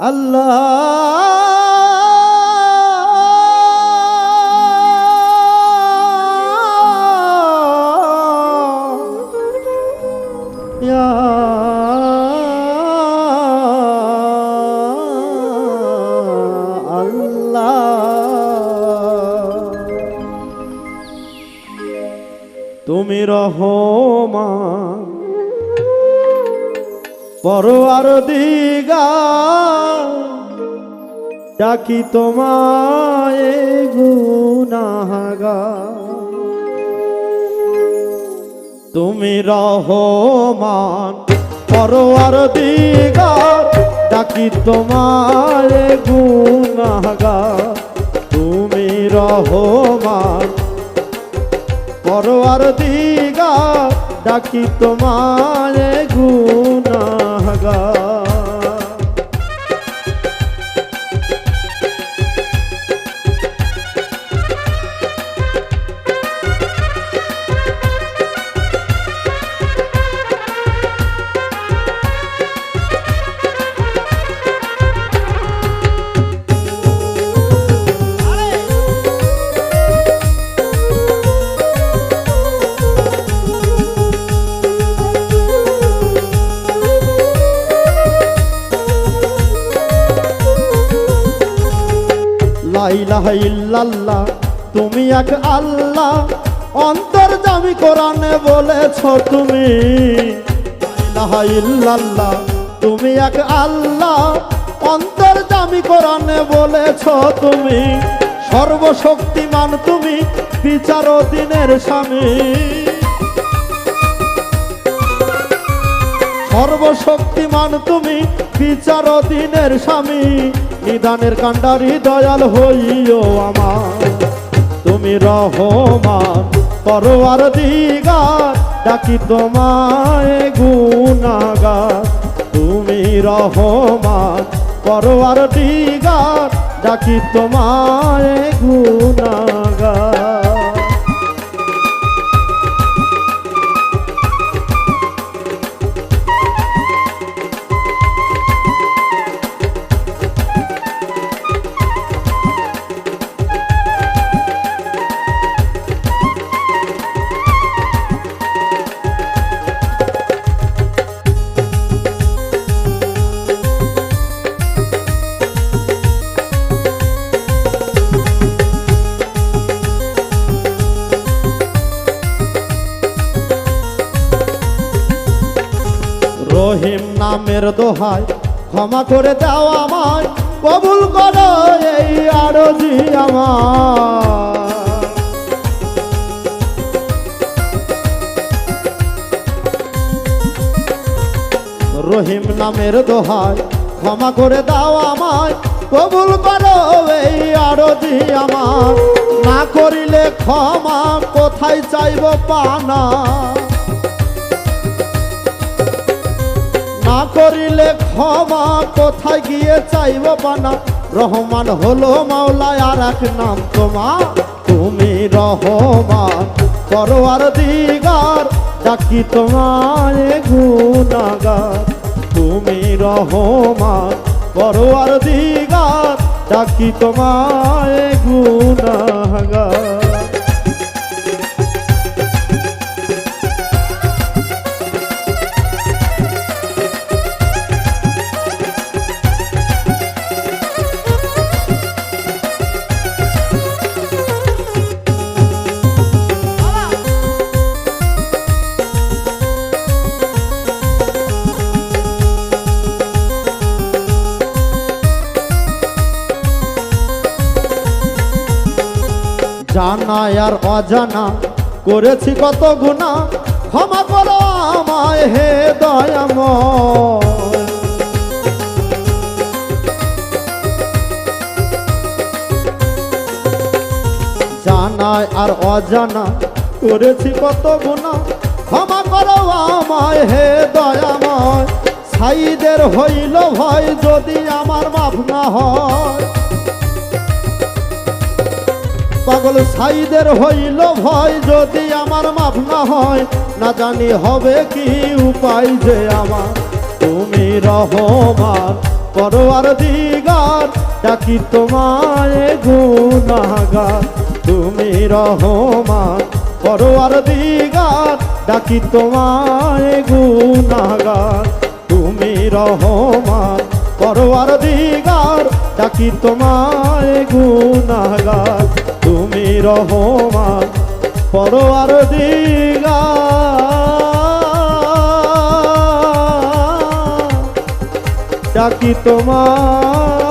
আল্লাহ। ইয়া তুমি রহমান। পরোয়ার দিগা ডাকি তোমায় গুনাহগা তুমি রহমান, পরোয়ার দিগা ডাকি তোমায় গুনাহগা তুমি রহমান, পরোয়ার দিগা ডাকি তোমায় গুনাহগা লাইলাহা ইল্লাল্লাহ, তুমি এক আল্লাহ। অন্তর জামি কোরআনে বলেছ তুমি। লাইলাহা তুমি এক আল্লাহ। অন্তর জামি কোরআনে বলেছ তুমি। সর্বশক্তিমান তুমি বিচার দিনের স্বামী। সর্বশক্তিমান তুমি বিচার দিনের স্বামী, নিদানের কাণ্ডারি দয়াল হইও আমার। তুমি রহমান, পরোয়ার দিগার, ডাকি তোমায় গুনাগার তুমি রহমান, পরোয়ার দিগার, ডাকি তোমায় গুনাগার রহিম নামের দোহাই। ক্ষমা করে দাও আমায়, কবুল করো এই আরজি আমার। রহিম নামের দোহাই, ক্ষমা করে দাও আমায়, কবুল করো এই আরজি আমার। না করিলে ক্ষমা কোথায় চাইব পানা। না করিলে ক্ষমা কোথায় গিয়ে চাইব বানা? রহমান হলো মাওলায় আর এক নাম তোমার। তুমি রহমান, পরোয়ার দিগার ডাকি তোমায় গুনাগার তুমি রহমান, পরোয়ার দিগার ডাকি তোমায় গুনাগার জানা আর অজানা, করেছি কত গুণা, ক্ষমা করো আমায় হে দয়াময়। জানায় আর অজানা, করেছি কত গুণা, ক্ষমা করো আমায় হে দয়াময়। সাইদের হইল ভয় যদি আমার মাফ না হয়। পাগল সাইদের হইল ভয়, যদি আমার মাফ না হয়, না জানি হবে কি উপায় যে আমার। তুমি রহমান, পরোয়ার দিগার, ডাকি তোমায় গুনাগার তুমি রহমান, পরোয়ার দিগার, ডাকি তোমায় গুনাগার তুমি রহমান, পরোয়ার দিগার, ডাকি তোমায় গুনাগার তুমি রহমান পরোয়ার দিগা। ডাকি তোমার